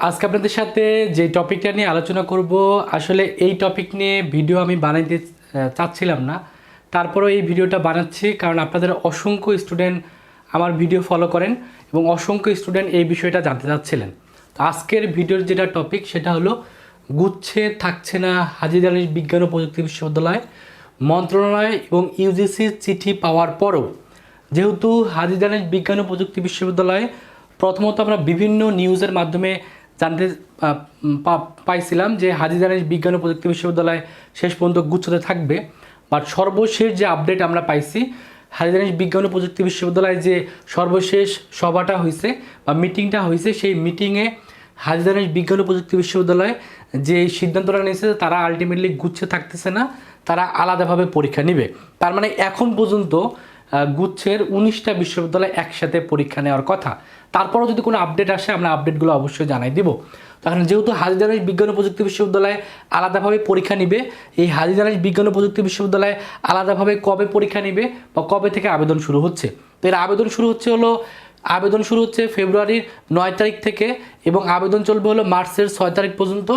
আজকে আপনাদের সাথে যে টপিকটা নিয়ে আলোচনা করব, আসলে এই টপিক নিয়ে ভিডিও আমি বানাইতে চাচ্ছিলাম না। তারপরেও এই ভিডিওটা বানাচ্ছি কারণ আপনাদের অসংখ্য স্টুডেন্ট আমার ভিডিও ফলো করেন এবং অসংখ্য স্টুডেন্ট এই বিষয়টা জানতে চাচ্ছিলেন। তো আজকের ভিডিওর যেটা টপিক সেটা হলো, গুচ্ছে থাকছে না হাজির আলী বিজ্ঞান ও প্রযুক্তি বিশ্ববিদ্যালয় মন্ত্রণালয় এবং ইউজিসির চিঠি পাওয়ার পরও। যেহেতু হাজির আলী বিজ্ঞান ও প্রযুক্তি বিশ্ববিদ্যালয়ে প্রথমত আমরা বিভিন্ন নিউজের মাধ্যমে জানতে পাইছিলাম যে আলী বিজ্ঞান ও প্রযুক্তি বিশ্ববিদ্যালয় শেষ পর্যন্ত গুচ্ছতে থাকবে। বাট সর্বশেষ যে আপডেট আমরা পাইছি হাজিরানিস বিজ্ঞান ও প্রযুক্তি বিশ্ববিদ্যালয়ে যে সর্বশেষ সভাটা হয়েছে বা মিটিংটা হয়েছে সেই মিটিংয়ে হাজিরানিস বিজ্ঞান ও প্রযুক্তি বিশ্ববিদ্যালয়ে যে সিদ্ধান্তটা নিয়েছে তারা আলটিমেটলি গুচ্ছে থাকতেছে না, তারা আলাদাভাবে পরীক্ষা নেবে। তার মানে এখন পর্যন্ত গুচ্ছের উনিশটা বিশ্ববিদ্যালয় একসাথে পরীক্ষা নেওয়ার কথা। তারপরও যদি কোনো আপডেট আসে, আমরা আপডেটগুলো অবশ্যই জানাই দিব। তখন যেহেতু হাজিদানিস বিজ্ঞান ও প্রযুক্তি বিশ্ববিদ্যালয় আলাদাভাবে পরীক্ষা নিবে, এই হাজিদানিস বিজ্ঞান ও প্রযুক্তি বিশ্ববিদ্যালয় আলাদাভাবে কবে পরীক্ষা নিবে বা কবে থেকে আবেদন শুরু হচ্ছে? তো এর আবেদন শুরু হচ্ছে হলো, আবেদন শুরু হচ্ছে ফেব্রুয়ারির নয় তারিখ থেকে এবং আবেদন চলবে হলো মার্চের ছয় তারিখ পর্যন্ত।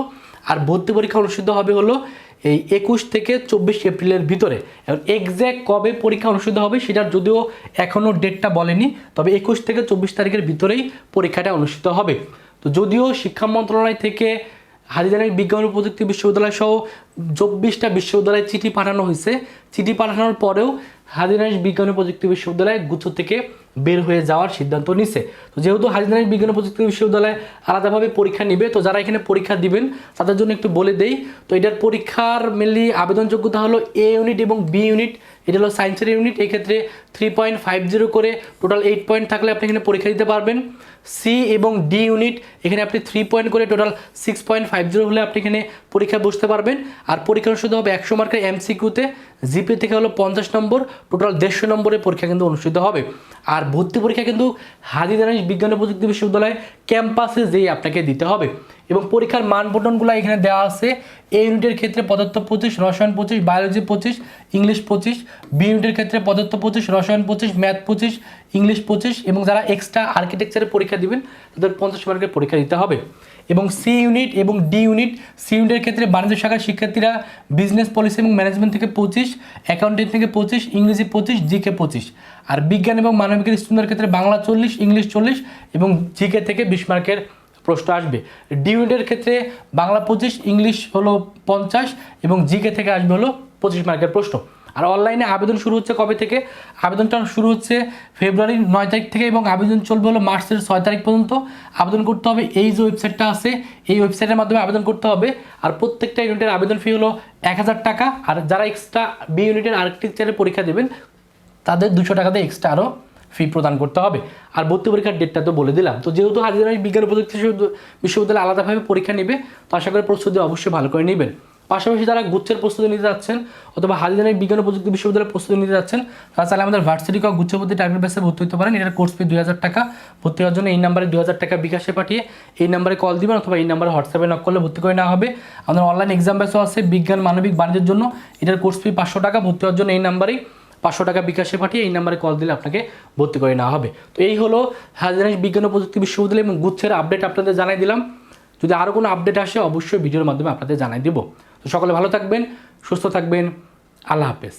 আর ভর্তি পরীক্ষা অনুষ্ঠিত হবে হলো এই একুশ থেকে চব্বিশ এপ্রিলের ভিতরে। এখন এক্স্যাক্ট কবে পরীক্ষা অনুষ্ঠিত হবে সেটার যদিও এখনও ডেটটা বলেনি, তবে একুশ থেকে চব্বিশ তারিখের ভিতরেই পরীক্ষাটা অনুষ্ঠিত হবে। তো যদিও শিক্ষা মন্ত্রণালয় থেকে হাজিদানের বিজ্ঞান ও প্রযুক্তি বিশ্ববিদ্যালয় সহ চব্বিশটা বিশ্ববিদ্যালয়ে চিঠি পাঠানো হয়েছে। চিঠি পাঠানোর পরেও হাজিদানিস বিজ্ঞান ও প্রযুক্তি বিশ্ববিদ্যালয় গুচ্ছ থেকে বের হয়ে যাওয়ার সিদ্ধান্ত নিছে। তো যেহেতু হাজিদানিস বিজ্ঞান ও প্রযুক্তি বিশ্ববিদ্যালয় আলাদাভাবে পরীক্ষা নিবে, তো যারা এখানে পরীক্ষা দিবেন, তাদের জন্য একটু বলে দেই, তো এটার পরীক্ষার মেনলি আবেদনযোগ্যতা হলো এ ইউনিট এবং বি ইউনিট এটা হলো সায়েন্সের ইউনিট এই ক্ষেত্রে থ্রি পয়েন্ট ফাইভ জিরো করে টোটাল এইট পয়েন্ট থাকলে আপনি এখানে পরীক্ষা দিতে পারবেন। সি এবং ডি ইউনিট এখানে আপনি থ্রি পয়েন্ট করে total six point five zero হলে আপনি এখানে পরীক্ষায় বসতে পারবেন। আর পরীক্ষা অনুষ্ঠিত হবে একশো মার্কের এমসিকিউতে জিপি থেকে হলো পঞ্চাশ নম্বর টোটাল দেড়শো নম্বরের পরীক্ষা কিন্তু অনুষ্ঠিত হবে। আর ভর্তি পরীক্ষা কিন্তু হাজিদানিস বিজ্ঞান ও প্রযুক্তি বিশ্ববিদ্যালয় ক্যাম্পাসে যেই আপনাকে দিতে হবে। এবং পরীক্ষার মান এখানে দেওয়া আছে। এ ইউনিটের ক্ষেত্রে পদার্থ পঁচিশ, রসায়ন পঁচিশ বায়োলজি পঁচিশ ইংলিশ পঁচিশ বি ইউনিটের ক্ষেত্রে পদার্থ পঁচিশ, রসায়ন পঁচিশ ম্যাথ পঁচিশ ইংলিশ পঁচিশ এবং যারা এক্সট্রা আর্কিটেকচারের পরীক্ষা দিবেন, তাদের পঞ্চাশ মার্কের পরীক্ষা দিতে হবে। এবং সি ইউনিট এবং ডি ইউনিট সি ইউনিটের ক্ষেত্রে বাণিজ্য শাখার শিক্ষার্থীরা বিজনেস পলিসি এবং ম্যানেজমেন্ট থেকে পঁচিশ অ্যাকাউন্টিং থেকে পঁচিশ, ইংরেজি পঁচিশ জিকে পঁচিশ। আর বিজ্ঞান এবং মানবিকের স্টুডেন্টের ক্ষেত্রে বাংলা চল্লিশ ইংলিশ চল্লিশ এবং জিকে থেকে বিশ মার্কের প্রশ্ন আসবে। ডি ইউনিটের ক্ষেত্রে বাংলা পঁচিশ, ইংলিশ হলো পঞ্চাশ এবং জিকে থেকে আসবে হলো পঁচিশ মার্কের প্রশ্ন। আর অনলাইনে আবেদন শুরু হচ্ছে কবে থেকে? আবেদনটা শুরু হচ্ছে ফেব্রুয়ারির নয় তারিখ থেকে এবং আবেদন চলবে হলো মার্চের ছয় তারিখ পর্যন্ত। আবেদন করতে হবে, এই যে ওয়েবসাইটটা আছে, এই ওয়েবসাইটের মাধ্যমে আবেদন করতে হবে। আর প্রত্যেকটা ইউনিটের আবেদন ফি হলো এক হাজার টাকা। আর যারা এক্সট্রা বি ইউনিটের আর্কিটেকচারের পরীক্ষা দেবেন, তাদের দুশো টাকাতে এক্সট্রা আরও ফি প্রদান করতে হবে। আর ভর্তি পরীক্ষার ডেটটা তো বলে দিলাম। তো যেহেতু হাজিরানি বিজ্ঞান প্রযুক্তি বিশ্ববিদ্যালয়- আলাদাভাবে পরীক্ষা নেবে, তো আশা করি প্রস্তুতি অবশ্যই ভালো করে নেবেন। পাশাপাশি যারা গুচ্ছের প্রস্তুতি নিতে যাচ্ছেন অথবা হাজিরানি বিজ্ঞান প্রযুক্তি বিশ্ববিদ্যালয়ের প্রস্তুতি নিতে যাচ্ছেন, তারা আমাদের ভার্সিটি কা গুচ্ছপতি টার্গেট বেসে ভর্তি হতে পারেন। এটার কোর্স ফি দুই হাজার টাকা। ভর্তি হওয়ার জন্য এই নাম্বারে দুই হাজার টাকা বিকাশে পাঠিয়ে এই নাম্বারে কল দিবেন অথবা এই নাম্বারে হোয়াটসঅ্যাপে নক করলে ভর্তি করে নেওয়া হবে। আমাদের অনলাইন এক্সাম বেসও আছে, বিজ্ঞান, মানবিক, বাণিজ্যের জন্য। এটার কোর্স ফি পাঁচশো টাকা। ভর্তি হওয়ার জন্য এই নাম্বারেই পাঁচশো টাকা বিকাশে পাঠিয়ে এই নাম্বারে কল দিলে আপনাকে ভর্তি করে নেওয়া হবে। তো এই হলো হাজারেশ বিজ্ঞান ও প্রযুক্তি বিশ্ববিদ্যালয় এবং গুচ্ছের আপডেট আপনাদের জানাই দিলাম। যদি আরও কোনো আপডেট আসে, অবশ্যই ভিডিওর মাধ্যমে আপনাদের জানাই দেবো। তো সকলে ভালো থাকবেন, সুস্থ থাকবেন, আল্লাহ হাফেজ।